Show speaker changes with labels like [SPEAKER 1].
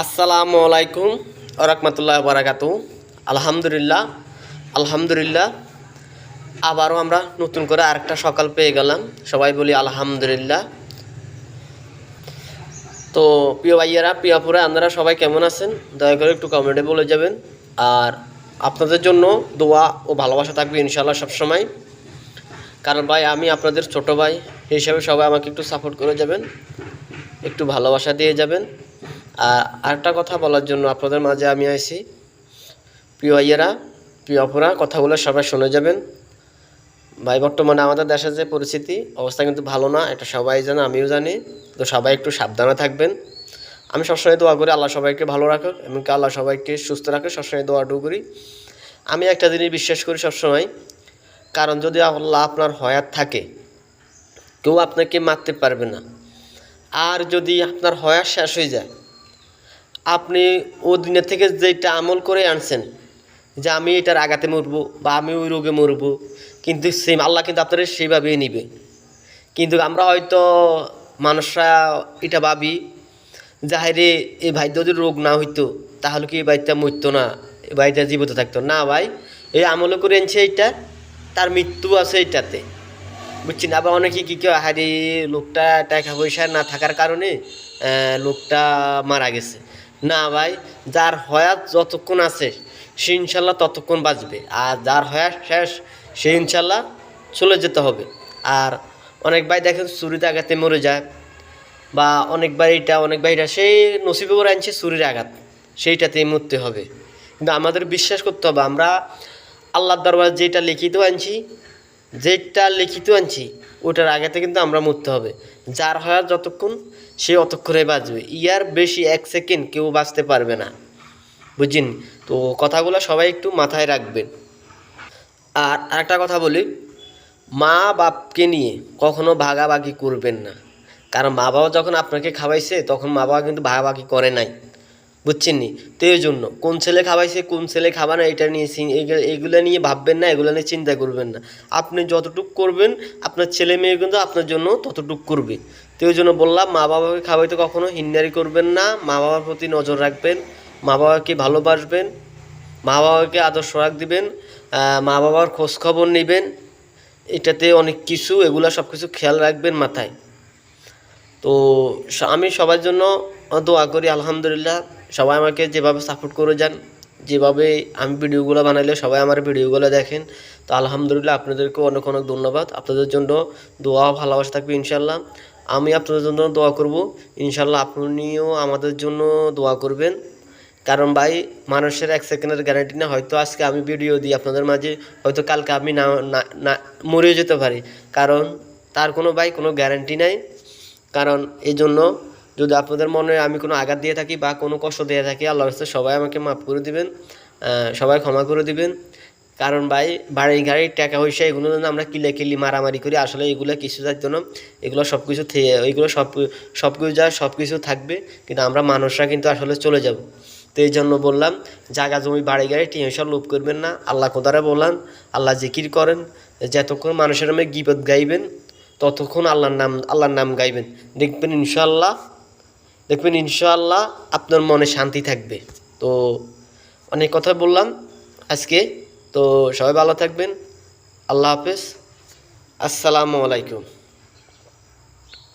[SPEAKER 1] আসসালামু আলাইকুম ওরহমতুল্লাহ বারাকাতু। আলহামদুলিল্লাহ আলহামদুলিল্লাহ। আবারও আমরা নতুন করে আরেকটা সকাল পেয়ে গেলাম। সবাই বলি আলহামদুলিল্লাহ। তো প্রিয় ভাইয়েরা, প্রিয় আপুরা, আপনারা সবাই কেমন আছেন? দয়া করে একটু কমেন্টে বলে যাবেন। আর আপনাদের জন্য দোয়া ও ভালোবাসা থাকবে ইনশাল্লাহ সবসময়। কারণ ভাই, আমি আপনাদের ছোট ভাই হিসেবে সবাই আমাকে একটু সাপোর্ট করে যাবেন। একটু ভালোবাসা দিয়ে যাবেন। আরেকটা কথা বলার জন্য আপনাদের মাঝে আমি আইছি। প্রিয় ভাইয়েরা, প্রিয় অপরা কথাগুলো সবাই শুনে যাবেন। ভাই, বর্তমানে আমাদের দেশের যে পরিস্থিতি, অবস্থা কিন্তু ভালো না, এটা সবাই জানে, আমিও জানি। তো সবাই একটু সাবধানে থাকবেন। আমি সবসময় দোয়া করি, আল্লাহ সবাইকে ভালো রাখুক, এমনকি আল্লাহ সবাইকে সুস্থ রাখুক, সবসময় দোয়াটু করি। আমি একটা জিনিস বিশ্বাস করি সবসময়, কারণ যদি আল্লাহ আপনার হয়াত থাকে, কেউ আপনাকে মারতে পারবে না। আর যদি আপনার হয়াত শেষ হয়ে যায় আপনি ও দিনের থেকে যেটা আমল করে আনছেন, যে আমি এটার আগাতে মরবো বা আমি ওই রোগে মরবো, কিন্তু সেম আল্লাহ কিন্তু আপনার সেইভাবেই নিবে। কিন্তু আমরা হয়তো মানুষরা এটা ভাবি যাহারে এই ভাই যদি রোগ না হইতো, তাহলে কি এই বাড়িটা মরতো না? এই বাড়িটা জীবিত থাকতো না ভাই। এই আমলে করে আনছে এইটা, তার মৃত্যু আছে বুঝছি না আবার অনেকে কী কেউ হারে লোকটা টাকা পয়সা না থাকার কারণে লোকটা মারা গেছে। না ভাই, যার হয়াত যতক্ষণ আছে, সে ইনশাল্লাহ ততক্ষণ বাঁচবে। আর যার হয়াত শেষ, সে ইনশাল্লাহ চলে যেতে হবে। আর অনেক ভাই দেখেন চুরিতে আঘাতে মরে যায়। বা অনেকবার এটা অনেকবার এটা, সেই নসিবে করে আনছে চুরির আঘাত। সেইটাতেই মরতে হবে। কিন্তু আমাদের বিশ্বাস করতে হবে, আমরা আল্লাহর দরবার যেটা লিখিত আনছি যেটা লিখিত আনছি ওটার আগেতে কিন্তু আমরা মরতে হবে। যার হওয়ার যতক্ষণ, সে অতক্ষণে বাঁচবে। ইয়ার বেশি এক সেকেন্ড কেউ বাঁচতে পারবে না। বুঝছেন? তো কথাগুলো সবাই একটু মাথায় রাখবেন। আর আরেকটা কথা বলি, মা বাপকে নিয়ে কখনো ভাগাভাগি করবেন না। কারণ মা বাবা যখন আপনাকে খাওয়াইছে, তখন মা বাবা কিন্তু ভাগাভাগি করে নাই। বুঝছেন নি? তো এই জন্য, কোন ছেলে খাওয়াইছে কোন ছেলে খাবা না, এটা নিয়ে এগুলো নিয়ে ভাববেন না, এগুলো নিয়ে চিন্তা করবেন না। আপনি যতটুক করবেন, আপনার ছেলে মেয়ে কিন্তু আপনার জন্য ততটুক করবে। তো এই জন্য বললাম, মা বাবাকে খাওয়াইতে কখনো হিন্দারি করবেন না, মা বাবার প্রতি নজর রাখবেন, মা বাবাকে ভালোবাসবেন, মা বাবাকে আদর্শ রাখ দিবেন মা বাবার খোঁজ খবর নেবেন, এটাতে অনেক কিছু, এগুলো সব কিছু খেয়াল রাখবেন মাথায়। তো আমি সবার জন্য দোয়া করি, আলহামদুলিল্লাহ। সবাই আমাকে যেভাবে সাপোর্ট করে যান, যেভাবে আমি ভিডিওগুলো বানাইলে সবাই আমার ভিডিওগুলো দেখেন। তো আলহামদুলিল্লাহ আপনাদেরকে অনেক অনেক ধন্যবাদ। আপনাদের জন্য দোয়া ভালোবাসা থাকবে ইনশাল্লাহ আমি আপনাদের জন্য দোয়া করব। ইনশাল্লাহ আপনিও আমাদের জন্য দোয়া করবেন। কারণ ভাই, মানুষের এক সেকেন্ডের গ্যারান্টি না, হয়তো আজকে আমি ভিডিও দিই আপনাদের মাঝে, হয়তো কালকে আমি না, না- মরেও যেতে পারি। কারণ তার কোনো ভাই কোনো গ্যারান্টি নাই। কারণ এই জন্য যদি আপনাদের মনে আমি কোনো আঘাত দিয়ে থাকি বা কোনো কষ্ট দিয়ে থাকি আল্লাহ রাস্তায় সবাই আমাকে মাফ করে দিবেন সবাই ক্ষমা করে দিবেন। কারণ ভাই, বাড়ি, গাড়ি, টাকা, পয়সা, এগুলো যেন আমরা কিলে কিলি মারামারি করি, আসলে এগুলো কিছু যাইতো না। এগুলো সব কিছু এগুলো সব সব কিছু যা সব কিছু থাকবে, কিন্তু আমরা মানুষরা কিন্তু আসলে চলে যাব। তো এই জন্য বললাম জায়গা জমি, বাড়ি, গাড়ি, টেনশন লোভ করবেন না, আল্লাহ কোদারে বললাম আল্লাহ জিকির করেন, যতক্ষণ মানুষের নামে গিবত গাইবেন, ততক্ষণ আল্লাহর নাম আল্লাহর নাম গাইবেন। দেখবেন ইনশাল্লাহ দেখবেন ইনশাআল্লাহ আপনার মনে শান্তি থাকবে। তো অনেক কথা বললাম আজকে। তো সবাই ভালো থাকবেন। আল্লাহ হাফেজ। আসসালামু আলাইকুম।